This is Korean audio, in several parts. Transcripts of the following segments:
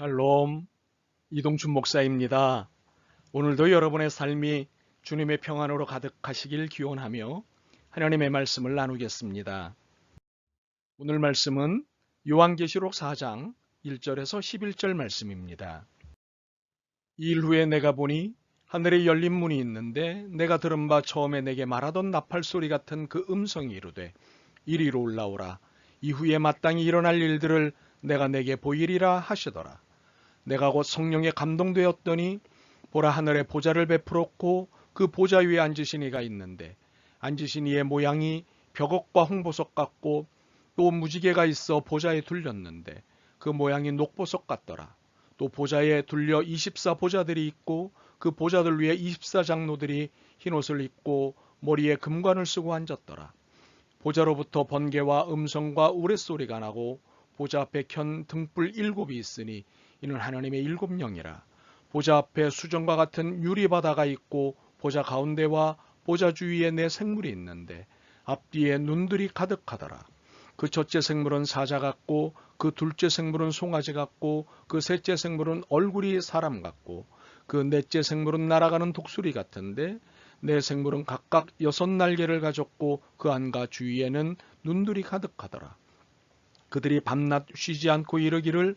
샬롬, 이동춘 목사입니다. 오늘도 여러분의 삶이 주님의 평안으로 가득하시길 기원하며 하나님의 말씀을 나누겠습니다. 오늘 말씀은 요한계시록 4장 1절에서 11절 말씀입니다. 이일 후에 내가 보니 하늘에 열린 문이 있는데 내가 들은 바 처음에 내게 말하던 나팔 소리 같은 그 음성이 이르되 이리로 올라오라 이후에 마땅히 일어날 일들을 내가 내게 보이리라 하시더라. 내가 곧 성령에 감동되었더니 보라 하늘에 보좌를 베풀었고 그 보좌 위에 앉으신 이가 있는데 앉으신 이의 모양이 벽옥과 홍보석 같고 또 무지개가 있어 보좌에 둘렸는데 그 모양이 녹보석 같더라. 또 보좌에 둘려 24 보좌들이 있고 그 보좌들 위에 24 장로들이 흰옷을 입고 머리에 금관을 쓰고 앉았더라. 보좌로부터 번개와 음성과 우레소리가 나고 보좌 앞에 켠 등불 일곱이 있으니 이는 하나님의 일곱 영이라. 보좌 앞에 수정과 같은 유리바다가 있고 보좌 가운데와 보좌 주위에 내 생물이 있는데 앞뒤에 눈들이 가득하더라. 그 첫째 생물은 사자 같고 그 둘째 생물은 송아지 같고 그 셋째 생물은 얼굴이 사람 같고 그 넷째 생물은 날아가는 독수리 같은데 내 생물은 각각 여섯 날개를 가졌고 그 안과 주위에는 눈들이 가득하더라. 그들이 밤낮 쉬지 않고 이르기를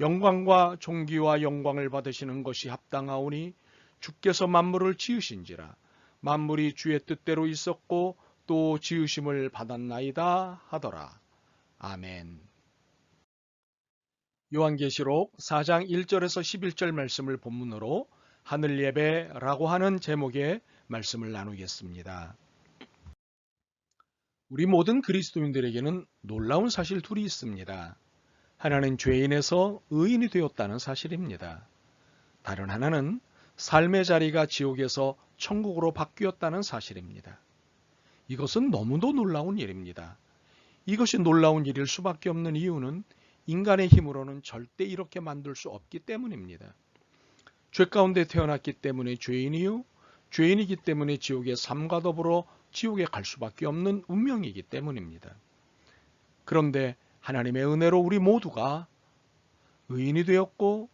영광과 존귀와 영광을 받으시는 것이 합당하오니 주께서 만물을 지으신지라 만물이 주의 뜻대로 있었고 또 지으심을 받았나이다 하더라. 아멘. 요한계시록 4장 1절에서 11절 말씀을 본문으로 하늘 예배라고 하는 제목의 말씀을 나누겠습니다. 우리 모든 그리스도인들에게는 놀라운 사실 둘이 있습니다. 하나는 죄인에서 의인이 되었다는 사실입니다. 다른 하나는 삶의 자리가 지옥에서 천국으로 바뀌었다는 사실입니다. 이것은 너무도 놀라운 일입니다. 이것이 놀라운 일일 수밖에 없는 이유는 인간의 힘으로는 절대 이렇게 만들 수 없기 때문입니다. 죄 가운데 태어났기 때문에 죄인이요, 죄인이기 때문에 지옥의 삶과 더불어 지옥에 갈 수밖에 없는 운명이기 때문입니다. 그런데 하나님의 은혜로 우리 모두가 의인이 되었고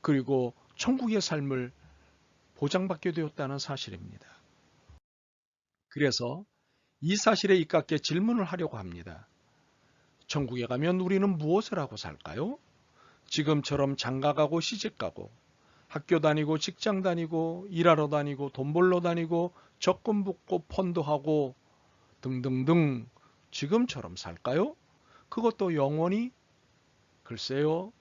그리고 천국의 삶을 보장받게 되었다는 사실입니다. 그래서 이 사실에 입각해 질문을 하려고 합니다. 천국에 가면 우리는 무엇을 하고 살까요? 지금처럼 장가가고 시집가고 학교 다니고 직장 다니고 일하러 다니고 돈 벌러 다니고 적금 붓고 펀드하고 등등등 지금처럼 살까요? 그것도 영원히? 글쎄요.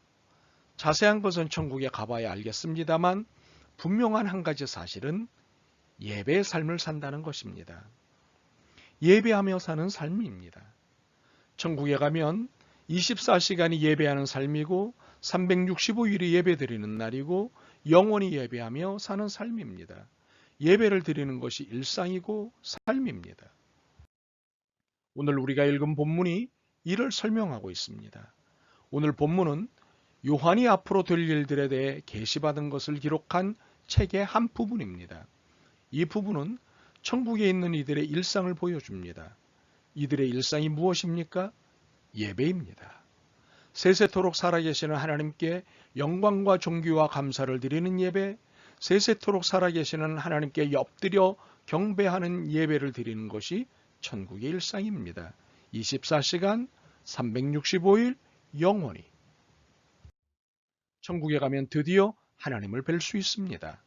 자세한 것은 천국에 가봐야 알겠습니다만 분명한 한 가지 사실은 예배의 삶을 산다는 것입니다. 예배하며 사는 삶입니다. 천국에 가면 24시간이 예배하는 삶이고 365일이 예배 드리는 날이고 영원히 예배하며 사는 삶입니다. 예배를 드리는 것이 일상이고 삶입니다. 오늘 우리가 읽은 본문이 이를 설명하고 있습니다. 오늘 본문은 요한이 앞으로 될 일들에 대해 계시받은 것을 기록한 책의 한 부분입니다. 이 부분은 천국에 있는 이들의 일상을 보여줍니다. 이들의 일상이 무엇입니까? 예배입니다. 세세토록 살아계시는 하나님께 영광과 존귀와 감사를 드리는 예배, 세세토록 살아계시는 하나님께 엎드려 경배하는 예배를 드리는 것이 천국의 일상입니다. 24시간 365일 영원히 천국에 가면 드디어 하나님을 뵐 수 있습니다.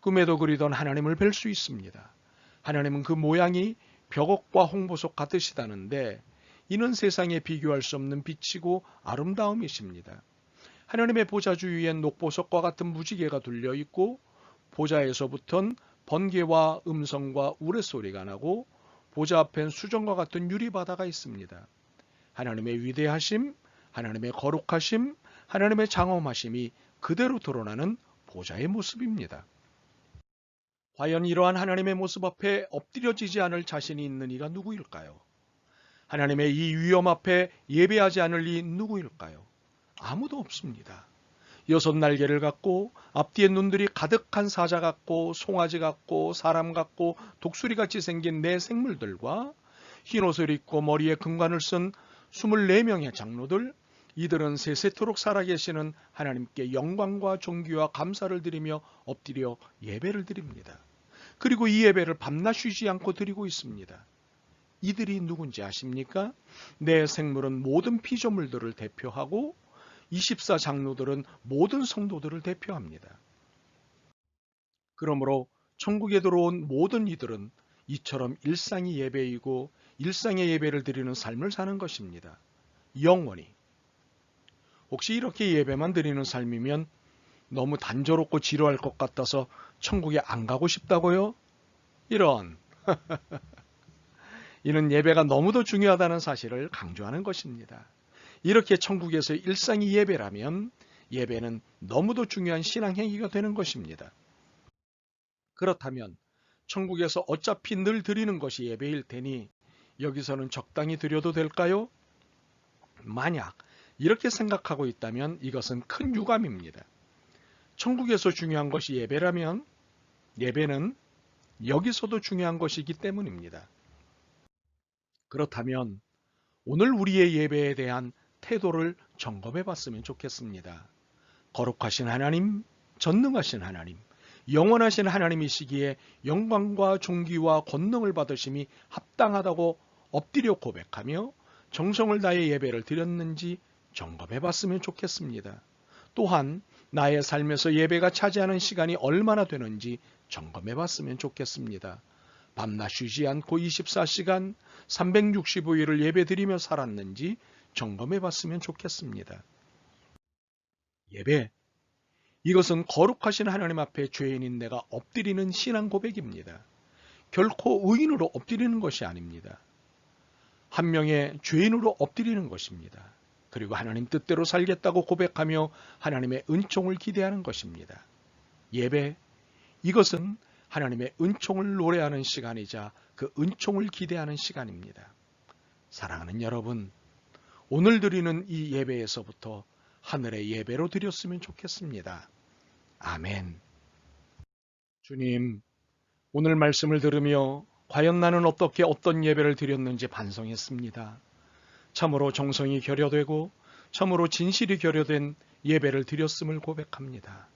꿈에도 그리던 하나님을 뵐 수 있습니다. 하나님은 그 모양이 벽옥과 홍보석 같으시다는데 이는 세상에 비교할 수 없는 빛이고 아름다움이십니다. 하나님의 보좌 주위엔 녹보석과 같은 무지개가 둘려 있고 보좌에서부턴 번개와 음성과 우레소리가 나고 보좌 앞엔 수정과 같은 유리바다가 있습니다. 하나님의 위대하심, 하나님의 거룩하심, 하나님의 장엄하심이 그대로 드러나는 보좌의 모습입니다. 과연 이러한 하나님의 모습 앞에 엎드려지지 않을 자신이 있는 이가 누구일까요? 하나님의 이 위엄 앞에 예배하지 않을 이 누구일까요? 아무도 없습니다. 여섯 날개를 갖고 앞뒤에 눈들이 가득한 사자 같고 송아지 같고 사람 같고 독수리 같이 생긴 네 생물들과 흰 옷을 입고 머리에 금관을 쓴 24명의 장로들 이들은 세세토록 살아계시는 하나님께 영광과 존귀와 감사를 드리며 엎드려 예배를 드립니다. 그리고 이 예배를 밤낮 쉬지 않고 드리고 있습니다. 이들이 누군지 아십니까? 내 생물은 모든 피조물들을 대표하고 24 장로들은 모든 성도들을 대표합니다. 그러므로 천국에 들어온 모든 이들은 이처럼 일상이 예배이고 일상의 예배를 드리는 삶을 사는 것입니다. 영원히. 혹시 이렇게 예배만 드리는 삶이면 너무 단조롭고 지루할 것 같아서 천국에 안 가고 싶다고요? 이런. 이는 예배가 너무도 중요하다는 사실을 강조하는 것입니다. 이렇게 천국에서 일상이 예배라면 예배는 너무도 중요한 신앙 행위가 되는 것입니다. 그렇다면 천국에서 어차피 늘 드리는 것이 예배일 테니 여기서는 적당히 드려도 될까요? 만약 이렇게 생각하고 있다면 이것은 큰 유감입니다. 천국에서 중요한 것이 예배라면 예배는 여기서도 중요한 것이기 때문입니다. 그렇다면 오늘 우리의 예배에 대한 태도를 점검해 봤으면 좋겠습니다. 거룩하신 하나님, 전능하신 하나님, 영원하신 하나님이시기에 영광과 존귀와 권능을 받으심이 합당하다고 엎드려 고백하며 정성을 다해 예배를 드렸는지 점검해 봤으면 좋겠습니다. 또한 나의 삶에서 예배가 차지하는 시간이 얼마나 되는지 점검해 봤으면 좋겠습니다. 밤낮 쉬지 않고 24시간 365일을 예배드리며 살았는지 점검해 봤으면 좋겠습니다. 예배. 이것은 거룩하신 하나님 앞에 죄인인 내가 엎드리는 신앙 고백입니다. 결코 의인으로 엎드리는 것이 아닙니다. 한 명의 죄인으로 엎드리는 것입니다. 그리고 하나님 뜻대로 살겠다고 고백하며 하나님의 은총을 기대하는 것입니다. 예배. 이것은 하나님의 은총을 노래하는 시간이자 그 은총을 기대하는 시간입니다. 사랑하는 여러분, 오늘 드리는 이 예배에서부터 하늘의 예배로 드렸으면 좋겠습니다. 아멘. 주님, 오늘 말씀을 들으며 과연 나는 어떻게 어떤 예배를 드렸는지 반성했습니다. 참으로 정성이 결여되고 참으로 진실이 결여된 예배를 드렸음을 고백합니다.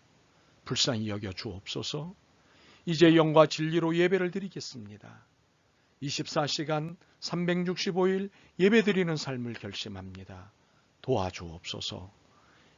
불쌍히 여겨 주옵소서. 이제 영과 진리로 예배를 드리겠습니다. 24시간 365일 예배 드리는 삶을 결심합니다. 도와주옵소서.